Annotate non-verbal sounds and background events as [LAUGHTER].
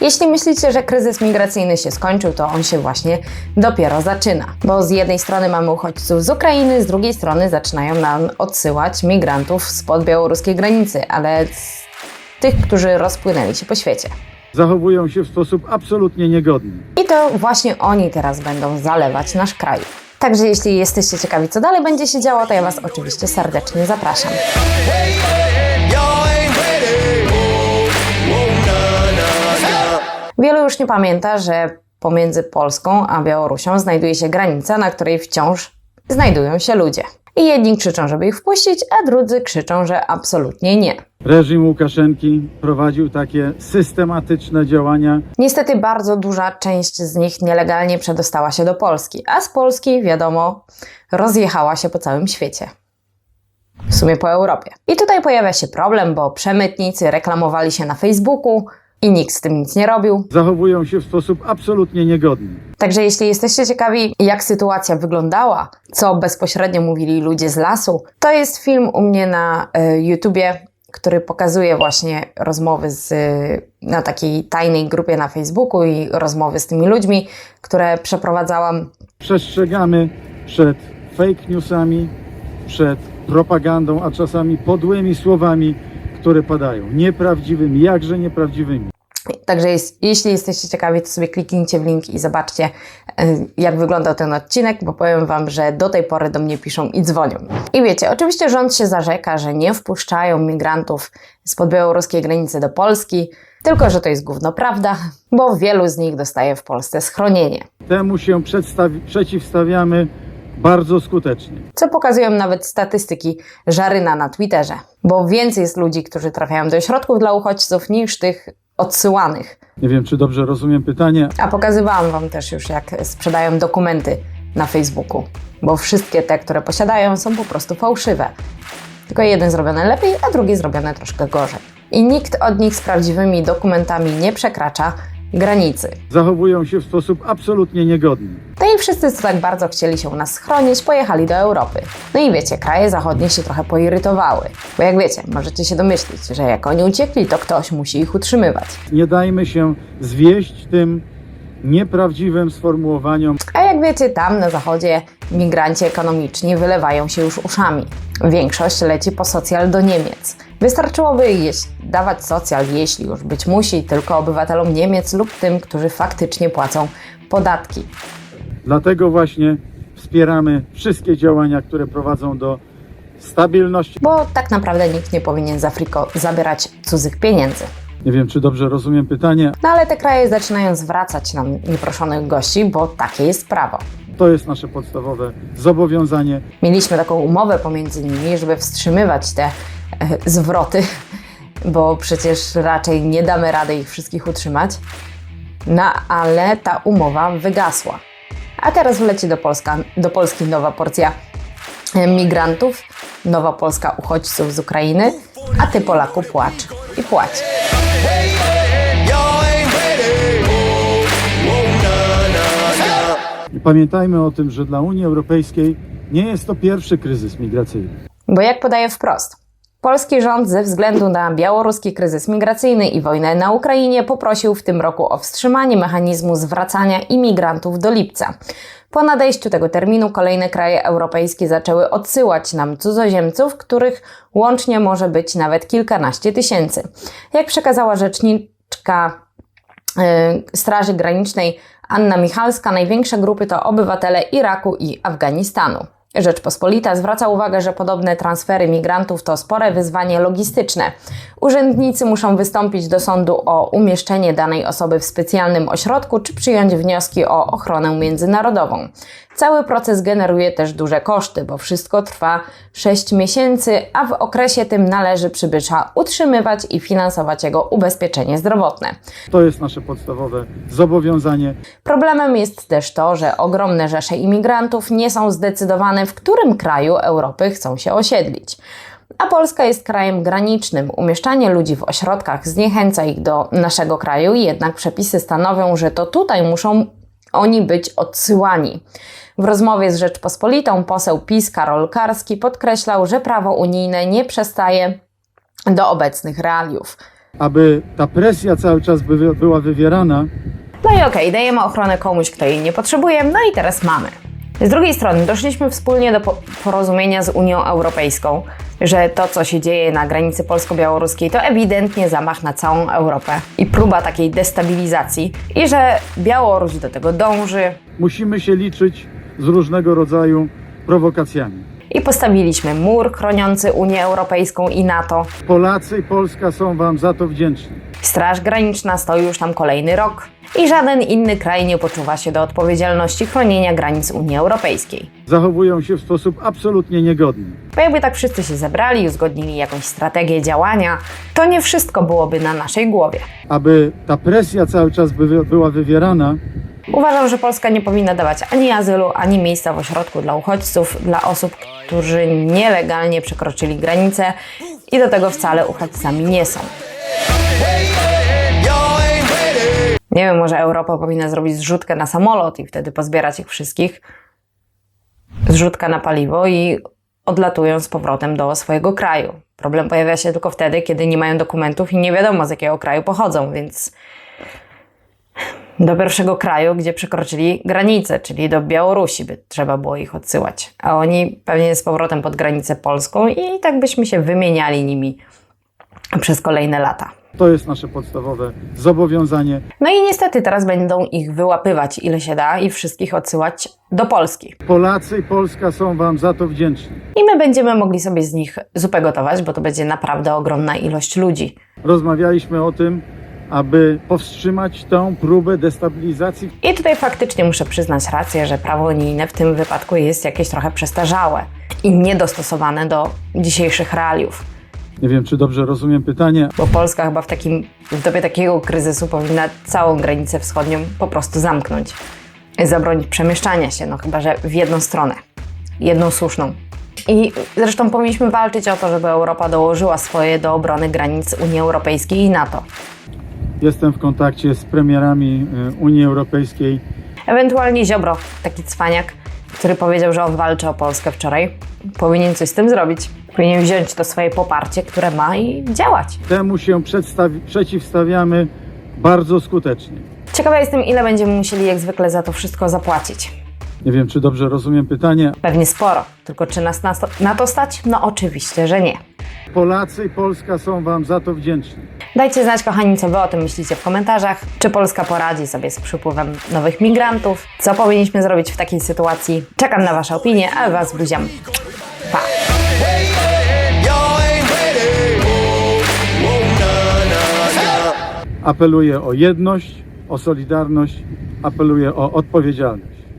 Jeśli myślicie, że kryzys migracyjny się skończył, to on się właśnie dopiero zaczyna. Bo z jednej strony mamy uchodźców z Ukrainy, z drugiej strony zaczynają nam odsyłać migrantów spod białoruskiej granicy, ale z tych, którzy rozpłynęli się po świecie. zachowują się w sposób absolutnie niegodny. I to właśnie oni teraz będą zalewać nasz kraj. Także jeśli jesteście ciekawi, co dalej będzie się działo, to ja Was oczywiście serdecznie zapraszam. Wielu już nie pamięta, że pomiędzy Polską a Białorusią znajduje się granica, na której wciąż znajdują się ludzie. I jedni krzyczą, żeby ich wpuścić, a drudzy krzyczą, że absolutnie nie. Reżim Łukaszenki prowadził takie systematyczne działania, Niestety bardzo duża część z nich nielegalnie przedostała się do Polski, a z Polski, wiadomo, rozjechała się po całym świecie. W sumie po Europie. I tutaj pojawia się problem, bo przemytnicy reklamowali się na Facebooku i nikt z tym nic nie robił. zachowują się w sposób absolutnie niegodny. Także jeśli jesteście ciekawi, jak sytuacja wyglądała, co bezpośrednio mówili ludzie z lasu, to jest film u mnie na y, YouTubie, który pokazuje właśnie rozmowy z, y, na takiej tajnej grupie na Facebooku i rozmowy z tymi ludźmi, które przeprowadzałam. Przestrzegamy przed fake newsami, przed propagandą, a czasami podłymi słowami, które padają. Nieprawdziwymi, jakże nieprawdziwymi. Także jest, jeśli jesteście ciekawi, to sobie kliknijcie w link i zobaczcie, y, jak wyglądał ten odcinek, bo powiem Wam, że do tej pory do mnie piszą i dzwonią. I wiecie, oczywiście rząd się zarzeka, że nie wpuszczają migrantów spod białoruskiej granicy do Polski, tylko że to jest gówno prawda, bo wielu z nich dostaje w Polsce schronienie. Temu się przeciwstawiamy bardzo skutecznie. Co pokazują nawet statystyki Żaryna na Twitterze, bo więcej jest ludzi, którzy trafiają do ośrodków dla uchodźców niż tych odsyłanych. Nie wiem, czy dobrze rozumiem pytanie. A pokazywałam Wam też już, jak sprzedają dokumenty na Facebooku, bo wszystkie te, które posiadają, są po prostu fałszywe. Tylko jeden zrobiony lepiej, a drugi zrobiony troszkę gorzej. I nikt od nich z prawdziwymi dokumentami nie przekracza granicy. Zachowują się w sposób absolutnie niegodny. No i wszyscy, co tak bardzo chcieli się u nas schronić, pojechali do Europy. No i wiecie, kraje zachodnie się trochę poirytowały. Bo jak wiecie, możecie się domyślić, że jak oni uciekli, to ktoś musi ich utrzymywać. Nie dajmy się zwieść tym nieprawdziwym sformułowaniom. A jak wiecie, tam na zachodzie migranci ekonomiczni wylewają się już uszami. Większość leci po socjal do Niemiec. Wystarczyłoby jeś- dawać socjal, jeśli już być musi, tylko obywatelom Niemiec lub tym, którzy faktycznie płacą podatki. Dlatego właśnie wspieramy wszystkie działania, które prowadzą do stabilności. Bo tak naprawdę nikt nie powinien z Afriko zabierać cudzych pieniędzy. Nie wiem, czy dobrze rozumiem pytanie. No ale te kraje zaczynają zwracać nam nieproszonych gości, bo takie jest prawo. To jest nasze podstawowe zobowiązanie. Mieliśmy taką umowę pomiędzy nimi, żeby wstrzymywać te e, zwroty, [LAUGHS] bo przecież raczej nie damy rady ich wszystkich utrzymać. No ale ta umowa wygasła. A teraz wleci do, Polska, do Polski nowa porcja e, migrantów, nowa Polska uchodźców z Ukrainy, a ty Polaku płacz i płać. I pamiętajmy o tym, że dla Unii Europejskiej nie jest to pierwszy kryzys migracyjny. Bo jak podaje wprost, polski rząd ze względu na białoruski kryzys migracyjny i wojnę na Ukrainie poprosił w tym roku o wstrzymanie mechanizmu zwracania imigrantów do lipca. Po nadejściu tego terminu kolejne kraje europejskie zaczęły odsyłać nam cudzoziemców, których łącznie może być nawet kilkanaście tysięcy. Jak przekazała rzeczniczka y, Straży Granicznej Anna Michalska, największe grupy to obywatele Iraku i Afganistanu. Rzeczpospolita zwraca uwagę, że podobne transfery migrantów to spore wyzwanie logistyczne. Urzędnicy muszą wystąpić do sądu o umieszczenie danej osoby w specjalnym ośrodku czy przyjąć wnioski o ochronę międzynarodową. Cały proces generuje też duże koszty, bo wszystko trwa 6 miesięcy, a w okresie tym należy przybysza utrzymywać i finansować jego ubezpieczenie zdrowotne. To jest nasze podstawowe zobowiązanie. Problemem jest też to, że ogromne rzesze imigrantów nie są zdecydowane, w którym kraju Europy chcą się osiedlić. A Polska jest krajem granicznym. Umieszczanie ludzi w ośrodkach zniechęca ich do naszego kraju, jednak przepisy stanowią, że to tutaj muszą oni być odsyłani. W rozmowie z Rzeczpospolitą poseł PiS Karol Karski podkreślał, że prawo unijne nie przestaje do obecnych realiów. aby ta presja cały czas by, była wywierana, No i okej, dajemy ochronę komuś, kto jej nie potrzebuje, no i teraz mamy. Z drugiej strony doszliśmy wspólnie do po- porozumienia z Unią Europejską, że to, co się dzieje na granicy polsko-białoruskiej, to ewidentnie zamach na całą Europę i próba takiej destabilizacji, i że Białoruś do tego dąży. musimy się liczyć z różnego rodzaju prowokacjami. I postawiliśmy mur chroniący Unię Europejską i NATO. Polacy i Polska są Wam za to wdzięczni. Straż Graniczna stoi już tam kolejny rok i żaden inny kraj nie poczuwa się do odpowiedzialności chronienia granic Unii Europejskiej. Zachowują się w sposób absolutnie niegodny. Bo jakby tak wszyscy się zebrali i uzgodnili jakąś strategię działania, to nie wszystko byłoby na naszej głowie. Aby ta presja cały czas by, była wywierana, Uważam, że Polska nie powinna dawać ani azylu, ani miejsca w ośrodku dla uchodźców, dla osób, którzy nielegalnie przekroczyli granicę i do tego wcale uchodźcami nie są. Nie wiem, może Europa powinna zrobić zrzutkę na samolot i wtedy pozbierać ich wszystkich. Zrzutka na paliwo i odlatują z powrotem do swojego kraju. Problem pojawia się tylko wtedy, kiedy nie mają dokumentów i nie wiadomo z jakiego kraju pochodzą, więc do pierwszego kraju, gdzie przekroczyli granicę, czyli do Białorusi by trzeba było ich odsyłać. A oni pewnie z powrotem pod granicę polską i tak byśmy się wymieniali nimi przez kolejne lata. to jest nasze podstawowe zobowiązanie. No i niestety teraz będą ich wyłapywać ile się da i wszystkich odsyłać do Polski. Polacy i Polska są Wam za to wdzięczni. I my będziemy mogli sobie z nich zupę gotować, bo to będzie naprawdę ogromna ilość ludzi. Rozmawialiśmy o tym, aby powstrzymać tą próbę destabilizacji. I tutaj faktycznie muszę przyznać rację, że prawo unijne w tym wypadku jest jakieś trochę przestarzałe i niedostosowane do dzisiejszych realiów. Nie wiem, czy dobrze rozumiem pytanie. Bo Polska chyba w, takim, w dobie takiego kryzysu powinna całą granicę wschodnią po prostu zamknąć. Zabronić przemieszczania się, no chyba, że w jedną stronę. Jedną słuszną. I zresztą powinniśmy walczyć o to, żeby Europa dołożyła swoje do obrony granic Unii Europejskiej i NATO. Jestem w kontakcie z premierami y, Unii Europejskiej. Ewentualnie Ziobro, taki cwaniak, który powiedział, że on walczy o Polskę wczoraj, powinien coś z tym zrobić. Powinien wziąć to swoje poparcie, które ma i działać. Temu się przeciwstawiamy bardzo skutecznie. Ciekawa jestem, ile będziemy musieli jak zwykle za to wszystko zapłacić. Nie wiem, czy dobrze rozumiem pytanie. Pewnie sporo, tylko czy nas na na to stać? No oczywiście, że nie. Polacy i Polska są Wam za to wdzięczni. Dajcie znać, kochani, co Wy o tym myślicie w komentarzach. Czy Polska poradzi sobie z przypływem nowych migrantów? Co powinniśmy zrobić w takiej sytuacji? Czekam na Wasze opinie, a Was buziam. Pa! Apeluję o jedność, o solidarność, apeluję o odpowiedzialność.